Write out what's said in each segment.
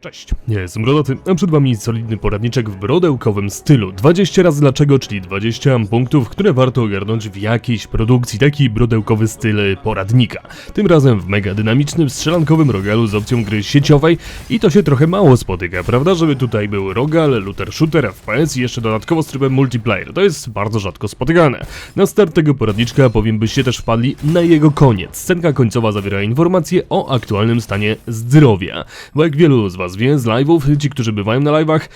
Cześć, ja jestem Rodaty, a przed wami solidny poradniczek w brodełkowym stylu. 20 razy dlaczego, czyli 20 punktów, które warto ogarnąć w jakiejś produkcji. Taki brodełkowy styl poradnika. Tym razem w mega dynamicznym, strzelankowym rogalu z opcją gry sieciowej i to się trochę mało spotyka, prawda? Żeby tutaj był rogal, looter shooter, FPS i jeszcze dodatkowo z trybem multiplayer. To jest bardzo rzadko spotykane. Na start tego poradniczka powiem byście też wpadli na jego koniec. Scenka końcowa zawiera informacje o aktualnym stanie zdrowia. Bo jak wielu z was wie z live'ów, ci, którzy bywają na live'ach,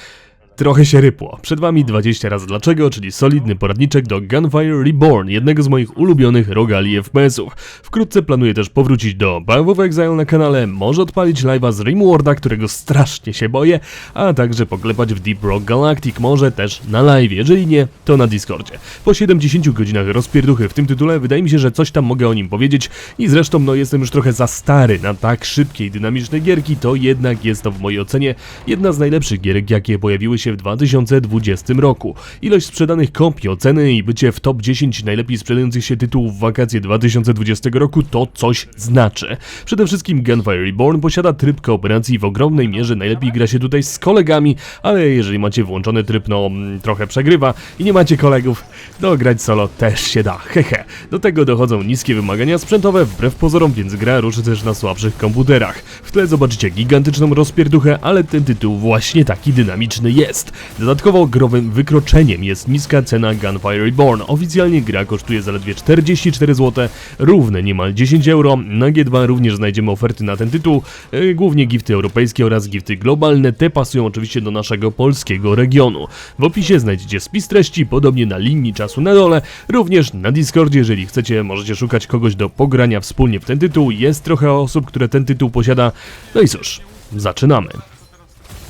Trochę się rypło. Przed wami 20 razy dlaczego, czyli solidny poradniczek do Gunfire Reborn, jednego z moich ulubionych rogali FPS-ów. Wkrótce planuję też powrócić do Path of Exile na kanale, może odpalić live'a z Rimworlda, którego strasznie się boję, a także poklepać w Deep Rock Galactic, może też na live, jeżeli nie, to na Discordzie. Po 70 godzinach rozpierduchy w tym tytule wydaje mi się, że coś tam mogę o nim powiedzieć i zresztą no jestem już trochę za stary na tak szybkie i dynamiczne gierki, to jednak jest to w mojej ocenie jedna z najlepszych gierek, jakie pojawiły się w 2020 roku. Ilość sprzedanych kopii, oceny i bycie w top 10 najlepiej sprzedających się tytułów w wakacje 2020 roku to coś znaczy. Przede wszystkim Gunfire Reborn posiada tryb kooperacji w ogromnej mierze najlepiej gra się tutaj z kolegami, ale jeżeli macie włączony tryb, no mm, trochę przegrywa i nie macie kolegów, to grać solo też się da, hehe. Do tego dochodzą niskie wymagania sprzętowe wbrew pozorom, więc gra ruszy też na słabszych komputerach. W tle zobaczycie gigantyczną rozpierduchę, ale ten tytuł właśnie taki dynamiczny jest. Dodatkowo growym wykroczeniem jest niska cena Gunfire Reborn. Oficjalnie gra kosztuje zaledwie 44 zł, równe niemal 10 euro. Na G2 również znajdziemy oferty na ten tytuł, e, głównie gifty europejskie oraz gifty globalne. Te pasują oczywiście do naszego polskiego regionu. W opisie znajdziecie spis treści, podobnie na linii czasu na dole. Również na Discordzie, jeżeli chcecie, możecie szukać kogoś do pogrania wspólnie w ten tytuł. Jest trochę osób, które ten tytuł posiada. No i cóż, zaczynamy.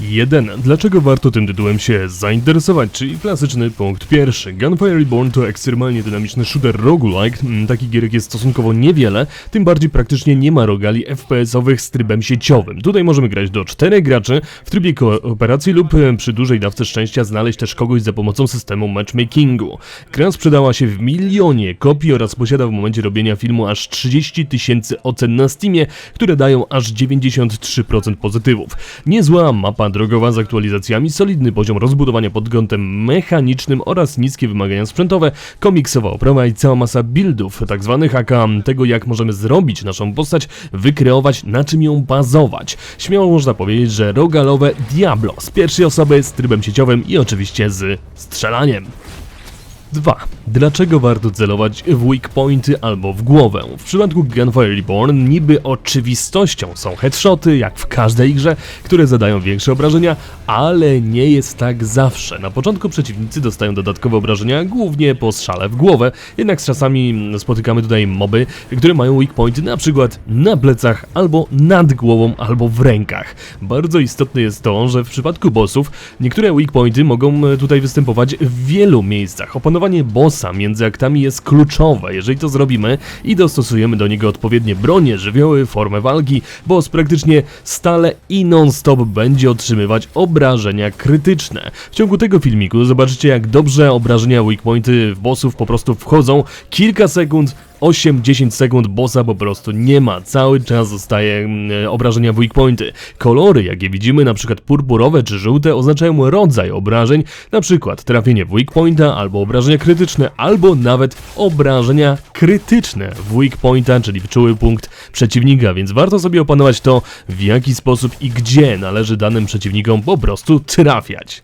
1. Dlaczego warto tym tytułem się zainteresować? Czyli klasyczny punkt pierwszy. Gunfire Reborn to ekstremalnie dynamiczny shooter roguelike. Mm, Takich gierek jest stosunkowo niewiele, tym bardziej praktycznie nie ma rogali FPS-owych z trybem sieciowym. Tutaj możemy grać do 4 graczy w trybie kooperacji lub e, przy dużej dawce szczęścia znaleźć też kogoś za pomocą systemu matchmakingu. Gra sprzedała się w milionie kopii oraz posiada w momencie robienia filmu aż 30 tysięcy ocen na Steamie, które dają aż 93% pozytywów. Niezła mapa drogowa z aktualizacjami, solidny poziom rozbudowania pod kątem mechanicznym oraz niskie wymagania sprzętowe, komiksowa oprawa i cała masa buildów, tak zwanych aka tego jak możemy zrobić naszą postać, wykreować, na czym ją bazować. Śmiało można powiedzieć, że rogalowe Diablo z pierwszej osoby z trybem sieciowym i oczywiście z strzelaniem. 2. Dlaczego warto celować w weak pointy albo w głowę? W przypadku Gunfire Reborn niby oczywistością są headshoty, jak w każdej grze, które zadają większe obrażenia, ale nie jest tak zawsze. Na początku przeciwnicy dostają dodatkowe obrażenia, głównie po strzale w głowę, jednak z czasami mm, spotykamy tutaj moby, które mają weak pointy na przykład na plecach, albo nad głową, albo w rękach. Bardzo istotne jest to, że w przypadku bossów niektóre weak pointy mogą e, tutaj występować w wielu miejscach. Opanowanie bossa między aktami jest kluczowe. Jeżeli to zrobimy i dostosujemy do niego odpowiednie bronie, żywioły, formę walki, boss praktycznie stale i non-stop będzie otrzymywać obrażenia krytyczne. W ciągu tego filmiku zobaczycie jak dobrze obrażenia weak pointy w bossów po prostu wchodzą. Kilka sekund 8-10 sekund bossa po prostu nie ma, cały czas zostaje mm, obrażenia w weak pointy. Kolory, jakie widzimy, na przykład purpurowe czy żółte, oznaczają rodzaj obrażeń, na przykład trafienie w weak pointa, albo obrażenia krytyczne, albo nawet obrażenia krytyczne w weak pointa, czyli w czuły punkt przeciwnika, więc warto sobie opanować to, w jaki sposób i gdzie należy danym przeciwnikom po prostu trafiać.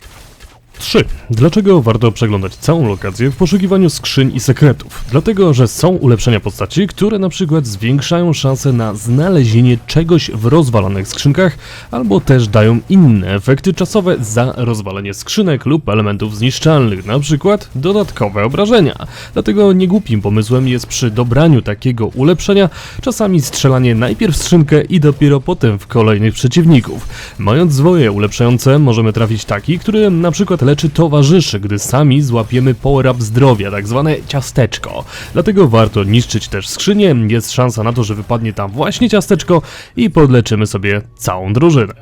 3. Dlaczego warto przeglądać całą lokację w poszukiwaniu skrzyń i sekretów? Dlatego, że są ulepszenia postaci, które na przykład zwiększają szanse na znalezienie czegoś w rozwalonych skrzynkach, albo też dają inne efekty czasowe za rozwalenie skrzynek lub elementów zniszczalnych, na przykład dodatkowe obrażenia. Dlatego niegłupim pomysłem jest przy dobraniu takiego ulepszenia czasami strzelanie najpierw w skrzynkę i dopiero potem w kolejnych przeciwników. Mając zwoje ulepszające, możemy trafić taki, który na przykład leczy towarzyszy, gdy sami złapiemy power-up zdrowia, tak zwane ciasteczko. Dlatego warto niszczyć też skrzynię, jest szansa na to, że wypadnie tam właśnie ciasteczko i podleczymy sobie całą drużynę.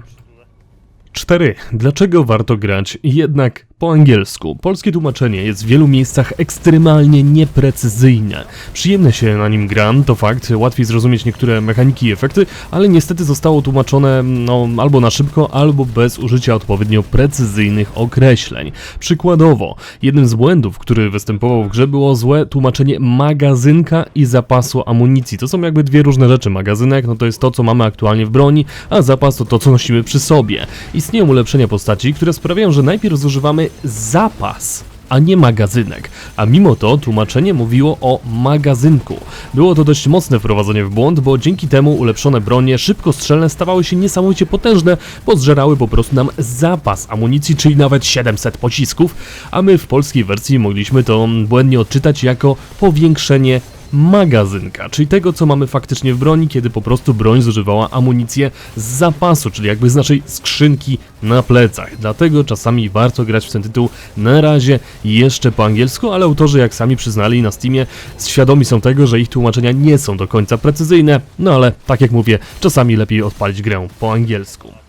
4. Dlaczego warto grać jednak Po angielsku. Polskie tłumaczenie jest w wielu miejscach ekstremalnie nieprecyzyjne. Przyjemne się na nim gram, to fakt, łatwiej zrozumieć niektóre mechaniki i efekty, ale niestety zostało tłumaczone no, albo na szybko, albo bez użycia odpowiednio precyzyjnych określeń. Przykładowo, jednym z błędów, który występował w grze było złe tłumaczenie magazynka i zapasu amunicji. To są jakby dwie różne rzeczy. Magazynek no to jest to, co mamy aktualnie w broni, a zapas to to, co nosimy przy sobie. Istnieją ulepszenia postaci, które sprawiają, że najpierw zużywamy zapas a nie magazynek. A mimo to tłumaczenie mówiło o magazynku. Było to dość mocne wprowadzenie w błąd, bo dzięki temu ulepszone bronie szybkostrzelne stawały się niesamowicie potężne, bo zżerały po prostu nam zapas amunicji, czyli nawet 700 pocisków, a my w polskiej wersji mogliśmy to błędnie odczytać jako powiększenie magazynka, czyli tego, co mamy faktycznie w broni, kiedy po prostu broń zużywała amunicję z zapasu, czyli jakby z naszej skrzynki na plecach. Dlatego czasami warto grać w ten tytuł na razie jeszcze po angielsku, ale autorzy, jak sami przyznali na Steamie, świadomi są tego, że ich tłumaczenia nie są do końca precyzyjne, no ale tak jak mówię, czasami lepiej odpalić grę po angielsku.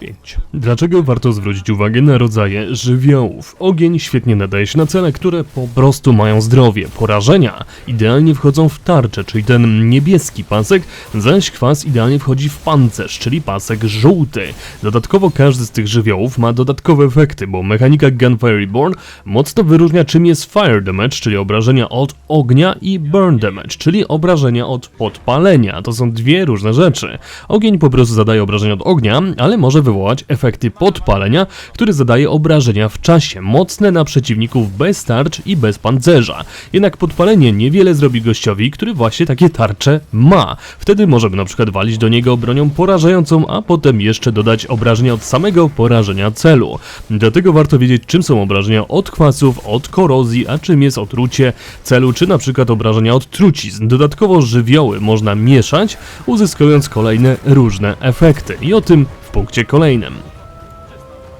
5. Dlaczego warto zwrócić uwagę na rodzaje żywiołów? Ogień świetnie nadaje się na cele, które po prostu mają zdrowie. Porażenia idealnie wchodzą w tarczę, czyli ten niebieski pasek, zaś kwas idealnie wchodzi w pancerz, czyli pasek żółty. Dodatkowo każdy z tych żywiołów ma dodatkowe efekty, bo mechanika Gunfire Reborn mocno wyróżnia czym jest Fire Damage, czyli obrażenia od ognia i Burn Damage, czyli obrażenia od podpalenia. To są dwie różne rzeczy. Ogień po prostu zadaje obrażenia od ognia, ale może wywołać efekty podpalenia, który zadaje obrażenia w czasie, mocne na przeciwników bez tarcz i bez pancerza. Jednak podpalenie niewiele zrobi gościowi, który właśnie takie tarcze ma. Wtedy możemy na przykład walić do niego bronią porażającą, a potem jeszcze dodać obrażenia od samego porażenia celu. Dlatego warto wiedzieć czym są obrażenia od kwasów, od korozji, a czym jest otrucie celu, czy na przykład obrażenia od trucizn. Dodatkowo żywioły można mieszać, uzyskując kolejne różne efekty. I o tym punkcie kolejnym.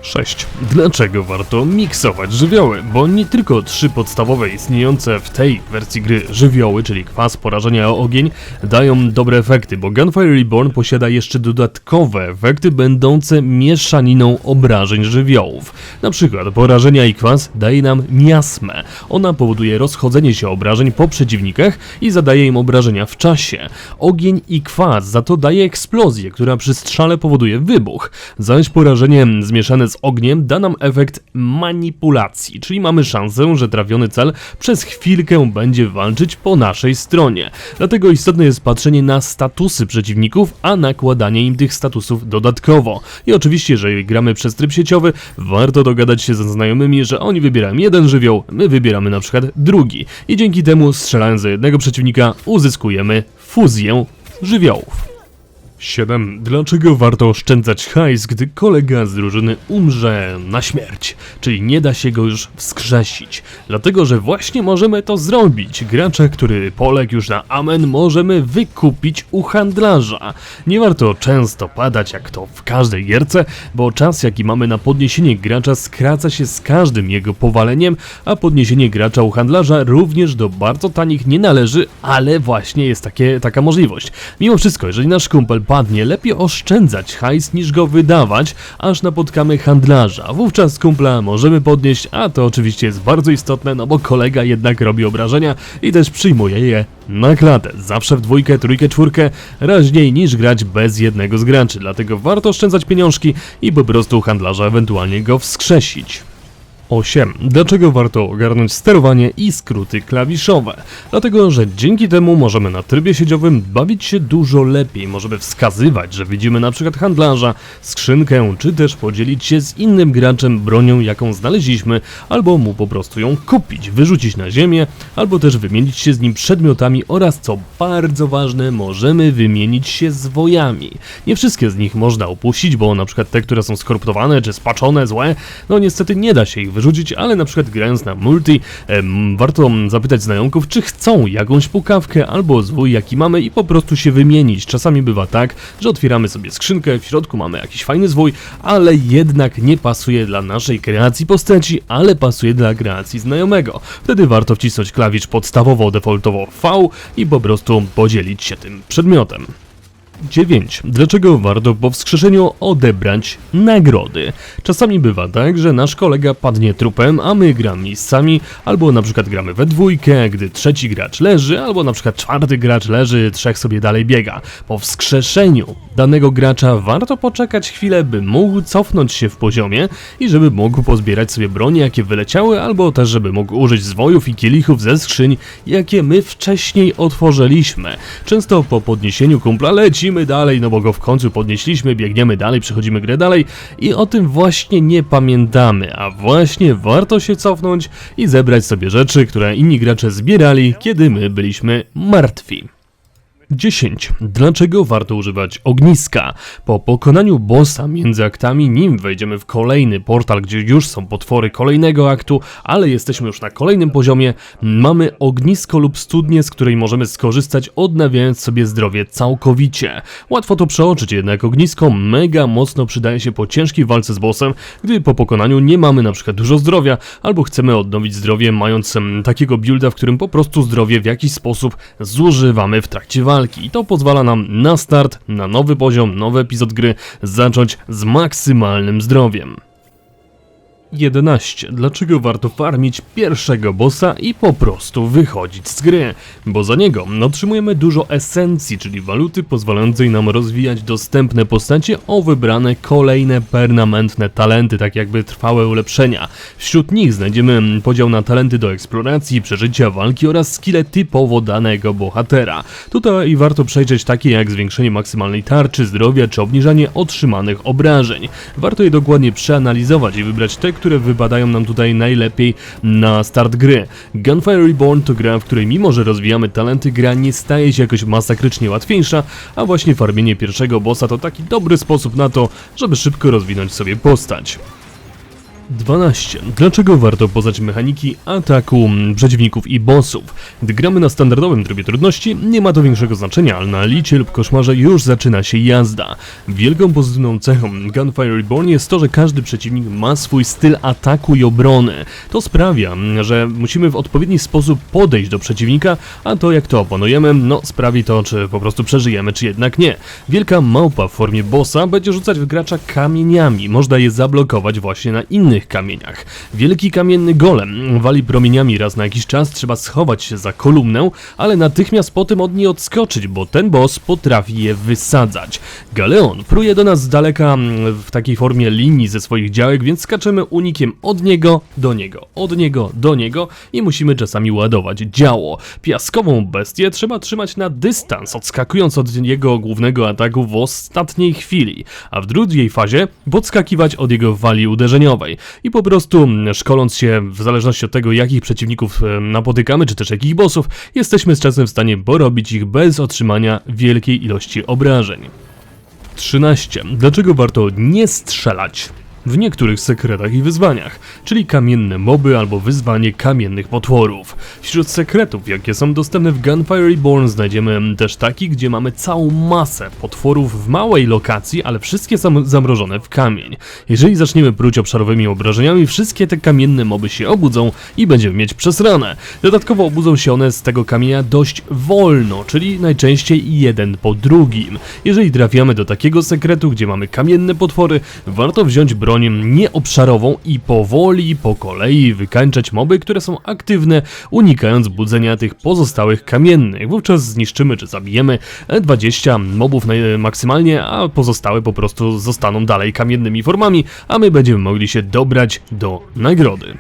6. Dlaczego warto miksować żywioły? Bo nie tylko trzy podstawowe istniejące w tej wersji gry żywioły, czyli kwas, porażenia o ogień, dają dobre efekty, bo Gunfire Reborn posiada jeszcze dodatkowe efekty będące mieszaniną obrażeń żywiołów. Na przykład porażenia i kwas daje nam miasmę. Ona powoduje rozchodzenie się obrażeń po przeciwnikach i zadaje im obrażenia w czasie. Ogień i kwas za to daje eksplozję, która przy strzale powoduje wybuch, zaś porażenie zmieszane z ogniem da nam efekt manipulacji, czyli mamy szansę, że trafiony cel przez chwilkę będzie walczyć po naszej stronie. Dlatego istotne jest patrzenie na statusy przeciwników, a nakładanie im tych statusów dodatkowo. I oczywiście, jeżeli gramy przez tryb sieciowy, warto dogadać się ze znajomymi, że oni wybierają jeden żywioł, my wybieramy na przykład drugi. I dzięki temu, strzelając za jednego przeciwnika, uzyskujemy fuzję żywiołów. 7. Dlaczego warto oszczędzać hajs, gdy kolega z drużyny umrze na śmierć, czyli nie da się go już wskrzesić? Dlatego, że właśnie możemy to zrobić. Gracza, który poległ już na amen, możemy wykupić u handlarza. Nie warto często padać jak to w każdej gierce, bo czas jaki mamy na podniesienie gracza skraca się z każdym jego powaleniem, a podniesienie gracza u handlarza również do bardzo tanich nie należy, ale właśnie jest takie, taka możliwość. Mimo wszystko, jeżeli nasz kumpel padnie, lepiej oszczędzać hajs niż go wydawać, aż napotkamy handlarza. Wówczas kumpla możemy podnieść, a to oczywiście jest bardzo istotne, no bo kolega jednak robi obrażenia i też przyjmuje je na klatę. Zawsze w dwójkę, trójkę, czwórkę, raźniej niż grać bez jednego z graczy, dlatego warto oszczędzać pieniążki i po prostu handlarza ewentualnie go wskrzesić. 8. Dlaczego warto ogarnąć sterowanie i skróty klawiszowe? Dlatego, że dzięki temu możemy na trybie siedziowym bawić się dużo lepiej. Możemy wskazywać, że widzimy na przykład handlarza, skrzynkę, czy też podzielić się z innym graczem bronią, jaką znaleźliśmy, albo mu po prostu ją kupić, wyrzucić na ziemię, albo też wymienić się z nim przedmiotami oraz, co bardzo ważne, możemy wymienić się zwojami. Nie wszystkie z nich można opuścić, bo na przykład te, które są skoruptowane czy spaczone, złe, no niestety nie da się ich wyrzucić, ale na przykład grając na multi, warto zapytać znajomków, czy chcą jakąś pukawkę albo zwój jaki mamy i po prostu się wymienić. Czasami bywa tak, że otwieramy sobie skrzynkę, w środku mamy jakiś fajny zwój, ale jednak nie pasuje dla naszej kreacji postaci, ale pasuje dla kreacji znajomego. Wtedy warto wcisnąć klawisz podstawowo, defaultowo V i po prostu podzielić się tym przedmiotem. 9. Dlaczego warto po wskrzeszeniu odebrać nagrody? Czasami bywa tak, że nasz kolega padnie trupem, a my gramy miejscami, albo na przykład gramy we dwójkę, gdy trzeci gracz leży, albo na przykład czwarty gracz leży, trzech sobie dalej biega. Po wskrzeszeniu danego gracza warto poczekać chwilę, by mógł cofnąć się w poziomie i żeby mógł pozbierać sobie bronie, jakie wyleciały, albo też żeby mógł użyć zwojów i kielichów ze skrzyń, jakie my wcześniej otworzyliśmy. Często po podniesieniu kumpla lecimy dalej, no bo go w końcu podnieśliśmy, biegniemy dalej, przechodzimy grę dalej i o tym właśnie nie pamiętamy, a właśnie warto się cofnąć i zebrać sobie rzeczy, które inni gracze zbierali, kiedy my byliśmy martwi. 10. Dlaczego warto używać ogniska? Po pokonaniu bossa między aktami, nim wejdziemy w kolejny portal, gdzie już są potwory kolejnego aktu, ale jesteśmy już na kolejnym poziomie, mamy ognisko lub studnię, z której możemy skorzystać, odnawiając sobie zdrowie całkowicie. Łatwo to przeoczyć, jednak ognisko mega mocno przydaje się po ciężkiej walce z bossem, gdy po pokonaniu nie mamy na przykład dużo zdrowia, albo chcemy odnowić zdrowie, mając takiego builda, w którym po prostu zdrowie w jakiś sposób zużywamy w trakcie walki. I to pozwala nam na start, na nowy poziom, nowy epizod gry zacząć z maksymalnym zdrowiem. 11. Dlaczego warto farmić pierwszego bossa i po prostu wychodzić z gry? Bo za niego otrzymujemy dużo esencji, czyli waluty pozwalającej nam rozwijać dostępne postacie o wybrane kolejne permanentne talenty, tak jakby trwałe ulepszenia. Wśród nich znajdziemy podział na talenty do eksploracji, przeżycia, walki oraz skille typowo danego bohatera. Tutaj warto przejrzeć takie jak zwiększenie maksymalnej tarczy, zdrowia czy obniżanie otrzymanych obrażeń. Warto je dokładnie przeanalizować i wybrać te, które wypadają nam tutaj najlepiej na start gry. Gunfire Reborn to gra, w której mimo, że rozwijamy talenty, gra nie staje się jakoś masakrycznie łatwiejsza, a właśnie farmienie pierwszego bossa to taki dobry sposób na to, żeby szybko rozwinąć sobie postać. 12. Dlaczego warto poznać mechaniki ataku przeciwników i bossów? Gdy gramy na standardowym trybie trudności, nie ma to większego znaczenia, ale na licie lub koszmarze już zaczyna się jazda. Wielką pozytywną cechą Gunfire Reborn jest to, że każdy przeciwnik ma swój styl ataku i obrony. To sprawia, że musimy w odpowiedni sposób podejść do przeciwnika, a to jak to opanujemy, no sprawi to, czy po prostu przeżyjemy, czy jednak nie. Wielka małpa w formie bossa będzie rzucać w gracza kamieniami, można je zablokować właśnie na innych kamieniach. Wielki kamienny golem wali promieniami raz na jakiś czas, trzeba schować się za kolumnę, ale natychmiast potem od niej odskoczyć, bo ten boss potrafi je wysadzać. Galeon pruje do nas z daleka mm, w takiej formie linii ze swoich działek, więc skaczemy unikiem od niego do niego, od niego do niego i musimy czasami ładować działo. Piaskową bestię trzeba trzymać na dystans, odskakując od jego głównego ataku w ostatniej chwili, a w drugiej fazie podskakiwać od jego wali uderzeniowej i po prostu mm, szkoląc się w zależności od tego jakich przeciwników napotykamy, czy też jakich bossów, jesteśmy z czasem w stanie porobić ich bez otrzymania wielkiej ilości obrażeń. 13. Dlaczego warto nie strzelać? W niektórych sekretach i wyzwaniach, czyli kamienne moby albo wyzwanie kamiennych potworów. Wśród sekretów, jakie są dostępne w Gunfire Reborn, znajdziemy też taki, gdzie mamy całą masę potworów w małej lokacji, ale wszystkie są zamrożone w kamień. Jeżeli zaczniemy pruć obszarowymi obrażeniami, wszystkie te kamienne moby się obudzą i będziemy mieć przesrane. Dodatkowo obudzą się one z tego kamienia dość wolno, czyli najczęściej jeden po drugim. Jeżeli trafiamy do takiego sekretu, gdzie mamy kamienne potwory, warto wziąć broń nieobszarową i powoli, po kolei wykańczać moby, które są aktywne, unikając budzenia tych pozostałych kamiennych. Wówczas zniszczymy czy zabijemy 20 mobów maksymalnie, a pozostałe po prostu zostaną dalej kamiennymi formami, a my będziemy mogli się dobrać do nagrody.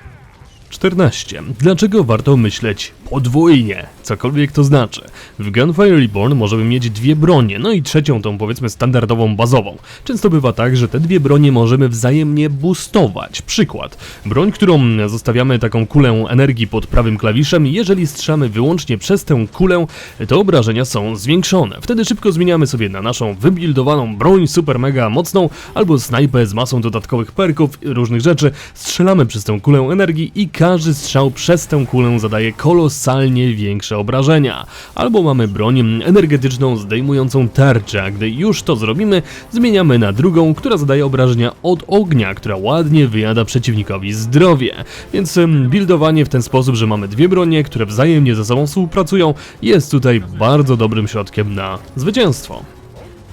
14. Dlaczego warto myśleć podwójnie? Cokolwiek to znaczy. W Gunfire Reborn możemy mieć dwie bronie, no i trzecią tą powiedzmy standardową, bazową. Często bywa tak, że te dwie bronie możemy wzajemnie boostować. Przykład. Broń, którą zostawiamy taką kulę energii pod prawym klawiszem, jeżeli strzelamy wyłącznie przez tę kulę, to obrażenia są zwiększone. Wtedy szybko zmieniamy sobie na naszą wybuildowaną broń super mega mocną, albo snajpę z masą dodatkowych perków, różnych rzeczy, strzelamy przez tę kulę energii i każdy strzał przez tę kulę zadaje kolosalnie większe obrażenia. Albo mamy broń energetyczną zdejmującą tarczę, a gdy już to zrobimy, zmieniamy na drugą, która zadaje obrażenia od ognia, która ładnie wyjada przeciwnikowi zdrowie. Więc buildowanie w ten sposób, że mamy dwie bronie, które wzajemnie ze sobą współpracują, jest tutaj bardzo dobrym środkiem na zwycięstwo.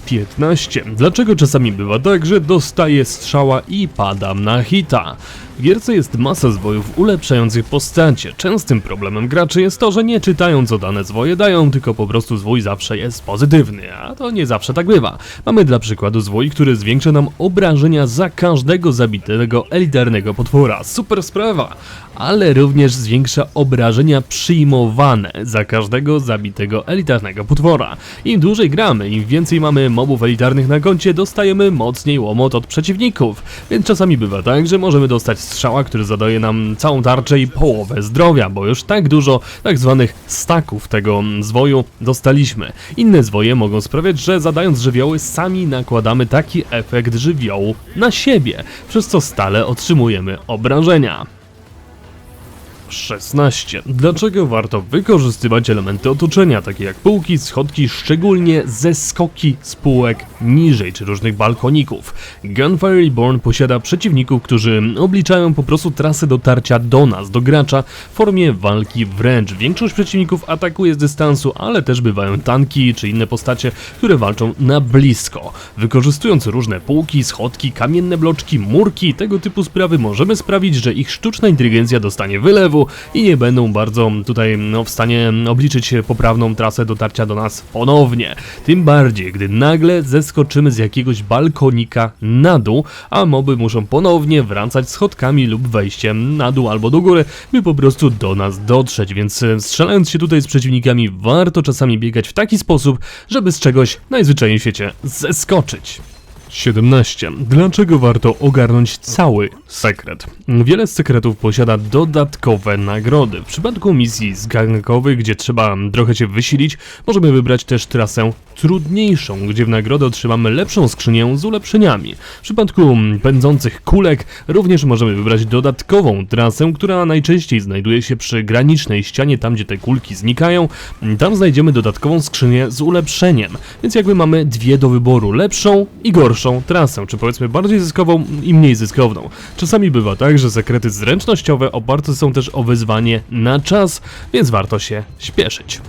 15. Dlaczego czasami bywa tak, że dostaję strzała i padam na hita? W gierce jest masa zwojów ulepszających postacie. Częstym problemem graczy jest to, że nie czytają co dane zwoje dają, tylko po prostu zwój zawsze jest pozytywny, a to nie zawsze tak bywa. Mamy dla przykładu zwój, który zwiększa nam obrażenia za każdego zabitego elitarnego potwora. Super sprawa! Ale również zwiększa obrażenia przyjmowane za każdego zabitego elitarnego potwora. Im dłużej gramy, im więcej mamy mobów elitarnych na koncie, dostajemy mocniej łomot od przeciwników. Więc czasami bywa tak, że możemy dostać strzała, który zadaje nam całą tarczę i połowę zdrowia, bo już tak dużo tak zwanych staków tego zwoju dostaliśmy. Inne zwoje mogą sprawiać, że zadając żywioły sami nakładamy taki efekt żywiołu na siebie, przez co stale otrzymujemy obrażenia. 16. Dlaczego warto wykorzystywać elementy otoczenia, takie jak półki, schodki, szczególnie zeskoki z półek niżej, czy różnych balkoników? Gunfire Reborn posiada przeciwników, którzy obliczają po prostu trasę dotarcia do nas, do gracza, w formie walki wręcz. Większość przeciwników atakuje z dystansu, ale też bywają tanki, czy inne postacie, które walczą na blisko. Wykorzystując różne półki, schodki, kamienne bloczki, murki, tego typu sprawy możemy sprawić, że ich sztuczna inteligencja dostanie wylewu, i nie będą bardzo tutaj no, w stanie obliczyć poprawną trasę dotarcia do nas ponownie. Tym bardziej, gdy nagle zeskoczymy z jakiegoś balkonika na dół, a moby muszą ponownie wracać schodkami lub wejściem na dół albo do góry, by po prostu do nas dotrzeć, więc e, strzelając się tutaj z przeciwnikami warto czasami biegać w taki sposób, żeby z czegoś najzwyczajniej w świecie zeskoczyć. 17. Dlaczego warto ogarnąć cały sekret? Wiele z sekretów posiada dodatkowe nagrody. W przypadku misji zgankowych, gdzie trzeba trochę się wysilić, możemy wybrać też trasę trudniejszą, gdzie w nagrodę otrzymamy lepszą skrzynię z ulepszeniami. W przypadku pędzących kulek również możemy wybrać dodatkową trasę, która najczęściej znajduje się przy granicznej ścianie, tam gdzie te kulki znikają. Tam znajdziemy dodatkową skrzynię z ulepszeniem, więc jakby mamy dwie do wyboru, lepszą i gorszą trasę, czy powiedzmy bardziej zyskową i mniej zyskowną. Czasami bywa tak, że sekrety zręcznościowe oparte są też o wyzwanie na czas, więc warto się śpieszyć.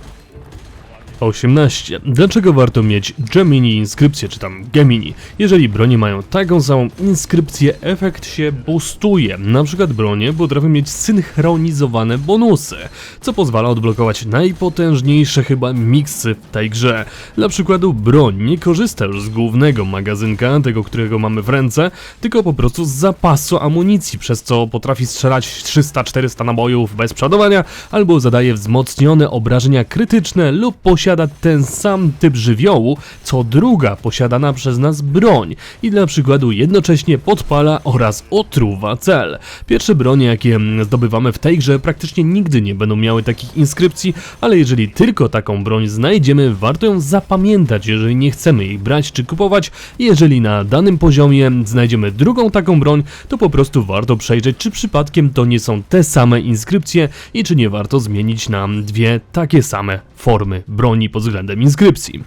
18. Dlaczego warto mieć Gemini inskrypcję, czy tam Gemini? Jeżeli bronie mają taką samą inskrypcję, efekt się boostuje. Na przykład bronie potrafią mieć synchronizowane bonusy, co pozwala odblokować najpotężniejsze chyba miksy w tej grze. Dla przykładu broń nie korzysta już z głównego magazynka, tego którego mamy w ręce, tylko po prostu z zapasu amunicji, przez co potrafi strzelać 300-400 nabojów bez przodowania, albo zadaje wzmocnione obrażenia krytyczne lub posiada ten sam typ żywiołu, co druga posiadana przez nas broń i dla przykładu jednocześnie podpala oraz otruwa cel. Pierwsze bronie, jakie zdobywamy w tej grze praktycznie nigdy nie będą miały takich inskrypcji, ale jeżeli tylko taką broń znajdziemy, warto ją zapamiętać, jeżeli nie chcemy jej brać czy kupować. Jeżeli na danym poziomie znajdziemy drugą taką broń, to po prostu warto przejrzeć, czy przypadkiem to nie są te same inskrypcje i czy nie warto zmienić na dwie takie same formy broni pod względem inskrypcji.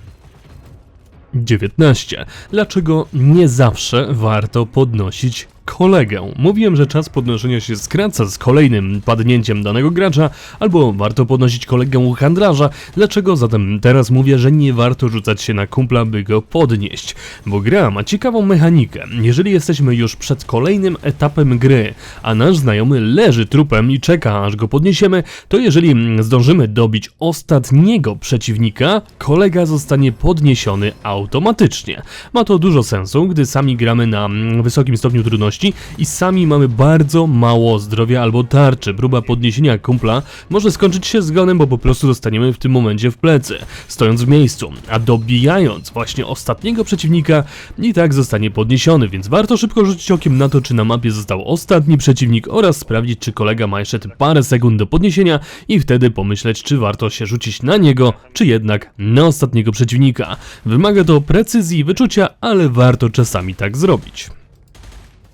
19. Dlaczego nie zawsze warto podnosić kolegę. Mówiłem, że czas podnoszenia się skraca z kolejnym padnięciem danego gracza, albo warto podnosić kolegę u handlarza. Dlaczego zatem teraz mówię, że nie warto rzucać się na kumpla, by go podnieść? Bo gra ma ciekawą mechanikę. Jeżeli jesteśmy już przed kolejnym etapem gry, a nasz znajomy leży trupem i czeka, aż go podniesiemy, to jeżeli zdążymy dobić ostatniego przeciwnika, kolega zostanie podniesiony automatycznie. Ma to dużo sensu, gdy sami gramy na wysokim stopniu trudności i sami mamy bardzo mało zdrowia albo tarczy. Próba podniesienia kumpla może skończyć się zgonem, bo po prostu zostaniemy w tym momencie w plecy, stojąc w miejscu, a dobijając właśnie ostatniego przeciwnika i tak zostanie podniesiony, więc warto szybko rzucić okiem na to, czy na mapie został ostatni przeciwnik oraz sprawdzić, czy kolega ma jeszcze parę sekund do podniesienia i wtedy pomyśleć, czy warto się rzucić na niego, czy jednak na ostatniego przeciwnika. Wymaga to precyzji i wyczucia, ale warto czasami tak zrobić.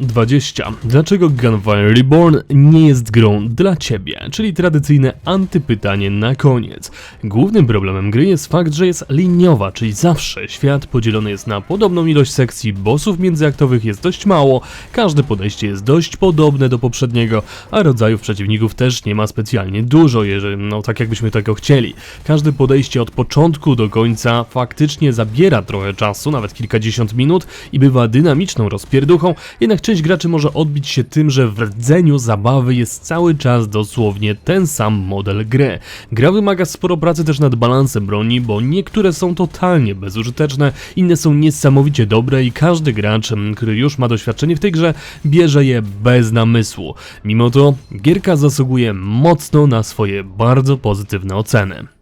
20. Dlaczego Gunfire Reborn nie jest grą dla ciebie? Czyli tradycyjne antypytanie na koniec. Głównym problemem gry jest fakt, że jest liniowa, czyli zawsze świat podzielony jest na podobną ilość sekcji, bossów międzyaktowych jest dość mało, każde podejście jest dość podobne do poprzedniego, a rodzajów przeciwników też nie ma specjalnie dużo, jeżeli, no tak jakbyśmy tego chcieli. Każde podejście od początku do końca faktycznie zabiera trochę czasu, nawet kilkadziesiąt minut i bywa dynamiczną rozpierduchą, jednak część graczy może odbić się tym, że w rdzeniu zabawy jest cały czas dosłownie ten sam model gry. Gra wymaga sporo pracy też nad balansem broni, bo niektóre są totalnie bezużyteczne, inne są niesamowicie dobre i każdy gracz, m, który już ma doświadczenie w tej grze, bierze je bez namysłu. Mimo to, gierka zasługuje mocno na swoje bardzo pozytywne oceny.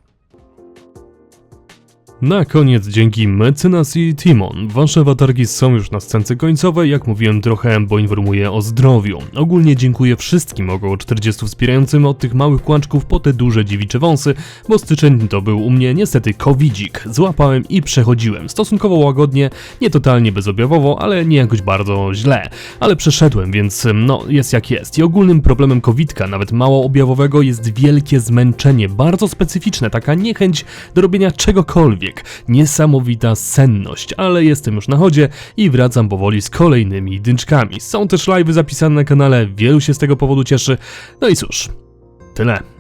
Na koniec dzięki Mecenas i Timon. Wasze awatarki są już na scence końcowej, jak mówiłem trochę, bo informuję o zdrowiu. Ogólnie dziękuję wszystkim około 40 wspierającym od tych małych kłączków po te duże dziewicze wąsy, bo styczeń to był u mnie niestety covidzik. Złapałem i przechodziłem. Stosunkowo łagodnie, nie totalnie bezobjawowo, ale nie jakoś bardzo źle. Ale przeszedłem, więc no jest jak jest. I ogólnym problemem covidka, nawet mało objawowego, jest wielkie zmęczenie, bardzo specyficzne, taka niechęć do robienia czegokolwiek. Niesamowita senność, ale jestem już na chodzie i wracam powoli z kolejnymi dynczkami. Są też live'y zapisane na kanale, wielu się z tego powodu cieszy. No i cóż, tyle.